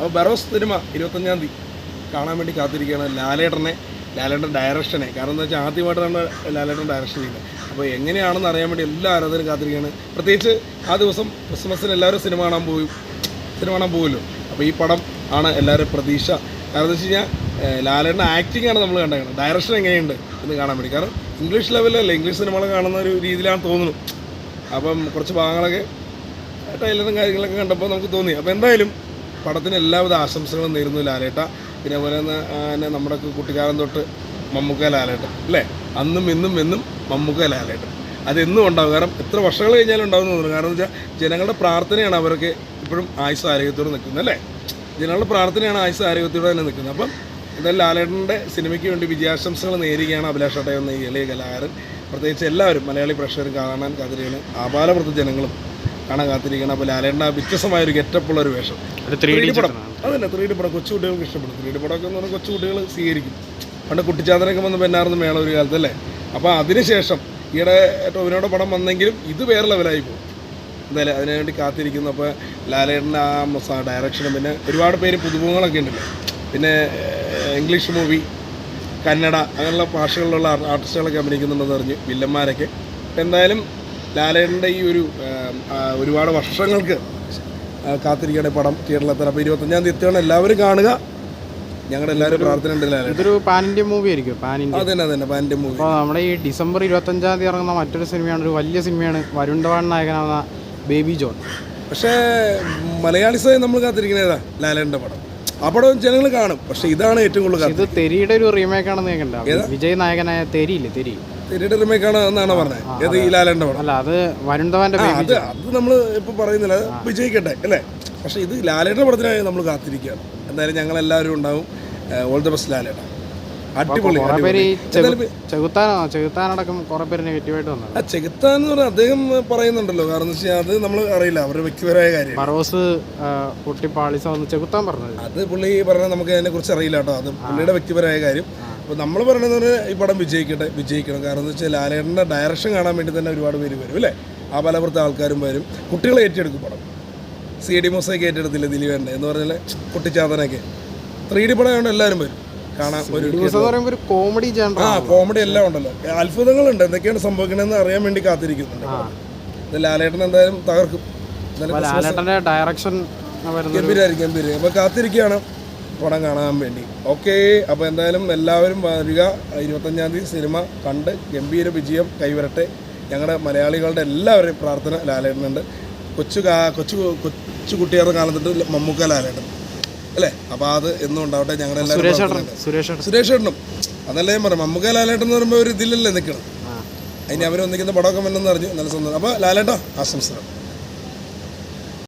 അപ്പോൾ ബറോസ് സിനിമ ഇരുപത്തഞ്ചാം തീയതി കാണാൻ വേണ്ടി കാത്തിരിക്കുകയാണ് ലാലേട്ടനെ ലാലേട്ടൻ ഡയറക്ഷനെ കാരണം എന്താ വെച്ചാൽ ആദ്യമായിട്ടാണ് ലാലേട്ടൻ ഡയറക്ഷൻ ചെയ്യുന്നത്. അപ്പോൾ എങ്ങനെയാണെന്ന് അറിയാൻ വേണ്ടി എല്ലാ ആരാധകരും കാത്തിരിക്കുകയാണ്. പ്രത്യേകിച്ച് ആ ദിവസം ക്രിസ്മസിന് എല്ലാവരും സിനിമ കാണാൻ പോകും സിനിമ കാണാൻ പോകുമല്ലോ അപ്പോൾ ഈ പടം ആണ് എല്ലാവരും പ്രതീക്ഷ. കാരണം എന്താ വെച്ച് കഴിഞ്ഞാൽ ലാലേട്ടന്റെ ആക്ടിംഗ് ആണ് നമ്മൾ കണ്ടേക്കുന്നത്. ഡയറക്ഷൻ എങ്ങനെയുണ്ട് എന്ന് കാണാൻ വേണ്ടി. കാരണം ഇംഗ്ലീഷ് ലെവലല്ല ഇംഗ്ലീഷ് സിനിമകൾ കാണുന്ന ഒരു രീതിയിലാണ് തോന്നുന്നു. അപ്പം കുറച്ച് ഭാഗങ്ങളൊക്കെ ടൈലറും കാര്യങ്ങളൊക്കെ കണ്ടപ്പോൾ നമുക്ക് തോന്നി. അപ്പോൾ എന്തായാലും പടത്തിന് എല്ലാവിധ ആശംസകളും നേരുന്നു ലാലേട്ട. പിന്നെ അതുപോലെ തന്നെ നമ്മുടെ കുട്ടിക്കാലം തൊട്ട് മമ്മൂക്ക ലാലേട്ട അല്ലേ? അന്നും ഇന്നും എന്നും മമ്മൂക്ക ലാലേട്ട അതെന്നും ഉണ്ടാവും. കാരണം എത്ര വർഷങ്ങൾ കഴിഞ്ഞാലും ഉണ്ടാവും തോന്നുന്നു. കാരണം എന്ന് വെച്ചാൽ ജനങ്ങളുടെ പ്രാർത്ഥനയാണ് അവർക്ക് ഇപ്പോഴും ആയുസ് ആരോഗ്യത്തോടെ നിൽക്കുന്നത് അല്ലേ? ജനങ്ങളുടെ പ്രാർത്ഥനയാണ് ആയുസ് ആരോഗ്യത്തോടെ തന്നെ നിൽക്കുന്നത്. അപ്പം എന്തായാലും ലാലേട്ടന്റെ സിനിമയ്ക്ക് വേണ്ടി വിജയാശംസകൾ നേരുകയാണ് അഭിലാഷ് അട്ടയ എന്ന ഈ എളിയ കലാകാരൻ. പ്രത്യേകിച്ച് എല്ലാവരും മലയാളി പ്രേക്ഷകർ കാണാൻ കാത്തിരിക്കുകയാണ് ആപാലവൃത്ത ജനങ്ങളും കാണാൻ കാത്തിരിക്കണം അപ്പോൾ ആ വ്യത്യസ്തമായ ഒരു ഗെറ്റപ്പുള്ള ഒരു വേഷം ഒരു ത്രീ ഡി പടം. അതന്നെ ത്രീ ഡി പടം കൊച്ചു കുട്ടികൾക്ക് ഇഷ്ടപ്പെടും. ത്രീ ഡി പടമൊക്കെ എന്ന് പറഞ്ഞാൽ കൊച്ചു കുട്ടികൾ സ്വീകരിക്കും. പണ്ട് കുട്ടിച്ചാത്തനൊക്കെ വന്ന് പെന്നാർന്ന് മേള ഒരു കാലത്ത് അല്ലേ? അപ്പോൾ അതിനുശേഷം ഈയിടെ ടോവിനോടെ പടം വന്നെങ്കിലും ഇത് വേറെ ലെവലായി പോകും. എന്തായാലും അതിനുവേണ്ടി കാത്തിരിക്കുന്നു. അപ്പോൾ ലാലേട്ടന്റെ ആ ഡയറക്ഷനും പിന്നെ ഒരുപാട് പേര് പുതുമുഖങ്ങളൊക്കെ ഉണ്ടല്ലോ. പിന്നെ ഇംഗ്ലീഷ് മൂവി കന്നഡ അങ്ങനെയുള്ള ഭാഷകളിലുള്ള ആർട്ടിസ്റ്റുകളൊക്കെ അഭിനയിക്കുന്നുണ്ടെന്ന് അറിഞ്ഞു വില്ലന്മാരൊക്കെ. എന്തായാലും ലാലേട്ടന്റെ ഈ ഒരു ഒരുപാട് വർഷങ്ങൾക്ക് ആ, കാത്തിരിക്കട്ടെ പടം തിയേറ്ററിലെത്താൻ അപ്പോൾ ഇരുപത്തഞ്ചാം തീയതി എത്തുകയാണ്. എല്ലാവരും കാണുക. ഞങ്ങളുടെ എല്ലാവരും പ്രാർത്ഥന ഉണ്ട് ഇതൊരു പാൻ ഇന്ത്യ മൂവി ആയിരിക്കും. Pan India. അതന്നെ അതന്നെ പാന്റെ മൂവി അപ്പോൾ നമ്മുടെ ഈ ഡിസംബർ ഇരുപത്തഞ്ചാം തീയതി ഇറങ്ങുന്ന മറ്റൊരു സിനിമയാണ് ഒരു വലിയ സിനിമയാണ് വരുൺ ധവാൻ നായകനാവുന്ന ബേബി ജോൺ. പക്ഷേ മലയാളിസായി നമ്മൾ കാത്തിരിക്കുന്നതാ ഏതാ? ലാലേട്ടന്റെ പടം. ആ പടം ജനങ്ങൾ കാണും. പക്ഷേ ഇതാണ് ഏറ്റവും കൂടുതൽ ഇത് തെരിയുടെ ഒരു റീമേക്ക് ആണെന്ന് കേൾക്കണ്ട. വിജയ് നായകനായ തെരിയില്ലേ? തെരി. തിരിയുടെ എന്നാണ് പറഞ്ഞത് ഏത് ഈ ലാലേട്ടന്റെ പടം? അല്ല അത് വരുൺ ധവാന്റെ അത് അത് നമ്മൾ ഇപ്പോൾ പറയുന്നില്ല. അത് വിജയിക്കട്ടെ അല്ലേ? പക്ഷേ ഇത് ലാലേട്ടന്റെ പടത്തിനായി നമ്മൾ കാത്തിരിക്കുകയാണ്. എന്തായാലും ഞങ്ങൾ എല്ലാവരും ഉണ്ടാവും ഓൾ ദ ബെസ്റ്റ് ലാലേട്ട. അടിപൊളി ചെകുത്താനടക്കം കുറെ പേര് നെഗറ്റീവായിട്ട് ആ ചെകുത്താൻ എന്ന് പറഞ്ഞാൽ അദ്ദേഹം പറയുന്നുണ്ടല്ലോ. കാരണം വെച്ചാൽ അത് നമ്മൾ അറിയില്ല. അവരുടെ വ്യക്തിപരമായ കാര്യം. പൊട്ടി പാളിസ വന്ന് ചെകുത്താൻ പറഞ്ഞത്. അത് പുള്ളി പറഞ്ഞാൽ നമുക്ക് അതിനെ കുറിച്ച് അറിയില്ല കേട്ടോ. അത് പുള്ളിയുടെ വ്യക്തിപരമായ കാര്യം. അപ്പോൾ നമ്മൾ പറയുന്നത് ഈ പടം വിജയിക്കട്ടെ വിജയിക്കണം. കാരണം എന്ന് വെച്ചാൽ ലാലേട്ടന്റെ ഡയറക്ഷൻ കാണാൻ വേണ്ടി തന്നെ ഒരുപാട് പേര് വരും അല്ലേ? ആ പല പലപുറത്തെ ആൾക്കാരും വരും. കുട്ടികളെ ഏറ്റെടുക്കും പടം. സി ഡി മൊസൈക്ക് ഏറ്റെടുത്തില്ല ദിലീപേന്റെ എന്ന് പറഞ്ഞാൽ കുട്ടിച്ചാത്തനൊക്കെ. ത്രീ ഡി പടം ആയതുകൊണ്ട് എല്ലാവരും വരും. കാണാൻ ഒരു കോമഡി ആ കോമഡി എല്ലാം ഉണ്ടല്ലോ. അത്ഭുതങ്ങളുണ്ട്. എന്തൊക്കെയാണ് സംഭവിക്കണമെന്ന് അറിയാൻ വേണ്ടി കാത്തിരിക്കുന്നുണ്ട്. ഇത് ലാലേട്ടൻ എന്തായാലും തകർക്കും. ഡയറക്ഷൻ ഗംഭീരായിരിക്കും ഗംഭീരം അപ്പോൾ കാത്തിരിക്കുകയാണ്. പടം കാണാൻ വേണ്ടി. ഓക്കെ അപ്പോൾ എന്തായാലും എല്ലാവരും വരിക. ഇരുപത്തഞ്ചാം തീയതി സിനിമ കണ്ട് ഗംഭീര വിജയം കൈവരട്ടെ. ഞങ്ങളുടെ മലയാളികളുടെ എല്ലാവരെയും പ്രാർത്ഥന ലാലേട്ടനുണ്ട്. കൊച്ചു കാ കൊച്ചു കൊച്ചു കുട്ടികളുടെ കാണുന്നുണ്ട് മമ്മൂക്ക ലാലേട്ടൻ. അല്ലേ? അപ്പോൾ അത് എന്നും ഉണ്ടാവട്ടെ. ഞങ്ങളുടെ എല്ലാവരും സുരേഷ് ഏട്ടനും അതല്ലേ ഞാൻ പറയാം മമ്മൂക്ക ലാലേട്ടൻ എന്ന് പറയുമ്പോൾ ഒരു ഇതിലല്ലേ നിൽക്കണം അതിന് അവരൊന്നിക്കുന്ന പടമൊക്കെ വന്നെന്ന് അറിഞ്ഞു. നല്ല സന്തോഷം അപ്പോൾ ലാലേട്ടാ ആശംസകൾ.